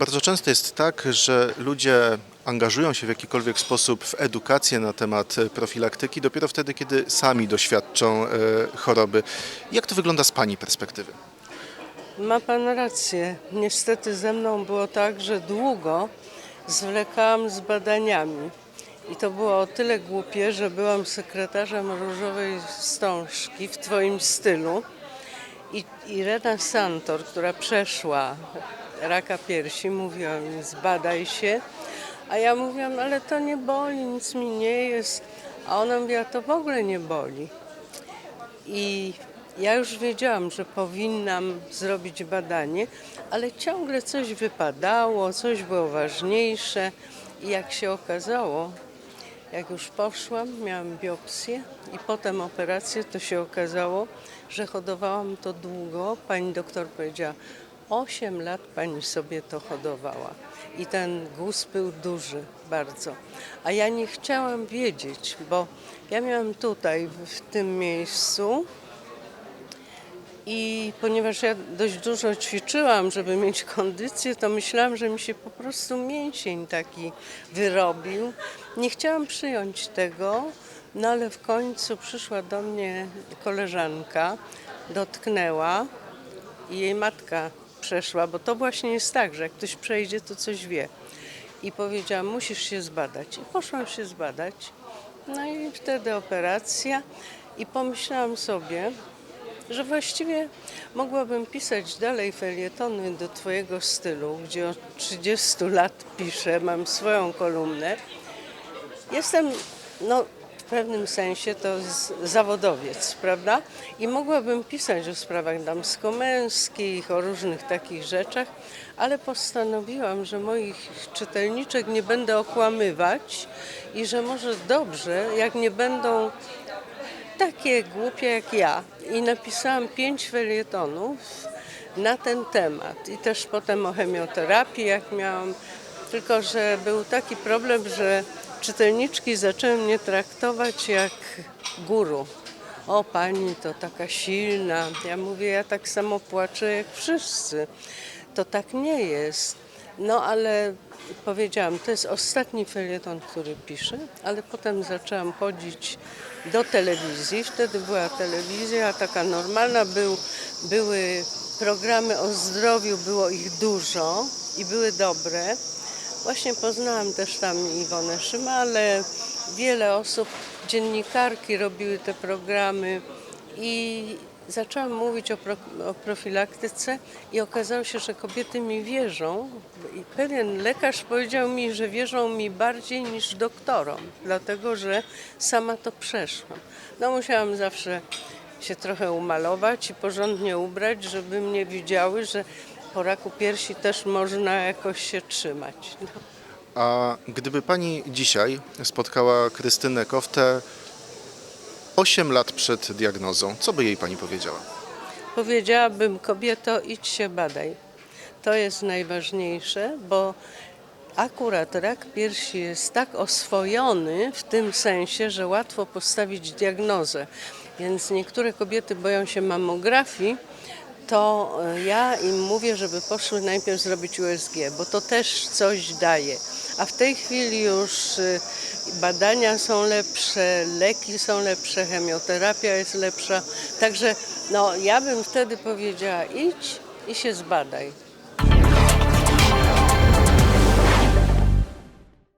Bardzo często jest tak, że ludzie angażują się w jakikolwiek sposób w edukację na temat e, profilaktyki dopiero wtedy, kiedy sami doświadczą e, choroby. Jak to wygląda z Pani perspektywy? Ma pan rację. Niestety ze mną było tak, że długo zwlekałam z badaniami. I to było o tyle głupie, że byłam sekretarzem Różowej Wstążki w Twoim stylu. I Irena Santor, która przeszła raka piersi, mówiła mi zbadaj się. A ja mówiłam, ale to nie boli, nic mi nie jest. A ona mówiła, to w ogóle nie boli. I ja już wiedziałam, że powinnam zrobić badanie, ale ciągle coś wypadało, coś było ważniejsze. I jak się okazało, jak już poszłam, miałam biopsję i potem operację, to się okazało, że hodowałam to długo. Pani doktor powiedziała, 8 lat pani sobie to hodowała. I ten guz był duży bardzo. A ja nie chciałam wiedzieć, bo ja miałam tutaj, w tym miejscu, i ponieważ ja dość dużo ćwiczyłam, żeby mieć kondycję, to myślałam, że mi się po prostu mięsień taki wyrobił. Nie chciałam przyjąć tego, no ale w końcu przyszła do mnie koleżanka, dotknęła i jej matka przeszła, bo to właśnie jest tak, że jak ktoś przejdzie, to coś wie. I powiedziała, musisz się zbadać. I poszłam się zbadać. No i wtedy operacja. I pomyślałam sobie, że właściwie mogłabym pisać dalej felietony do Twojego stylu, gdzie od 30 lat piszę, mam swoją kolumnę. Jestem, no, pewnym sensie to zawodowiec, prawda? I mogłabym pisać o sprawach damsko-męskich, o różnych takich rzeczach, ale postanowiłam, że moich czytelniczek nie będę okłamywać i że może dobrze, jak nie będą takie głupie jak ja. I napisałam pięć felietonów na ten temat. I też potem o chemioterapii, jak miałam. Tylko, że był taki problem, że czytelniczki zaczęły mnie traktować jak guru. O, pani to taka silna. Ja mówię, ja tak samo płaczę jak wszyscy. To tak nie jest. No ale powiedziałam, to jest ostatni felieton, który piszę, ale potem zaczęłam chodzić do telewizji. Wtedy była telewizja taka normalna, był, były programy o zdrowiu, było ich dużo i były dobre. Właśnie poznałam też tam Iwonę Szymale, wiele osób, dziennikarki robiły te programy i zaczęłam mówić o, pro, o profilaktyce i okazało się, że kobiety mi wierzą. I pewien lekarz powiedział mi, że wierzą mi bardziej niż doktorom, dlatego że sama to przeszłam. No musiałam zawsze się trochę umalować i porządnie ubrać, żeby mnie widziały, że po raku piersi też można jakoś się trzymać. No. A gdyby Pani dzisiaj spotkała Krystynę Koftę 8 lat przed diagnozą, co by jej Pani powiedziała? Powiedziałabym, kobieto, idź się badaj. To jest najważniejsze, bo akurat rak piersi jest tak oswojony w tym sensie, że łatwo postawić diagnozę. Więc niektóre kobiety boją się mamografii, to e, ja im mówię, żeby poszły najpierw zrobić USG, bo to też coś daje. A w tej chwili już y, badania są lepsze, leki są lepsze, chemioterapia jest lepsza. Także no, ja bym wtedy powiedziała idź i się zbadaj.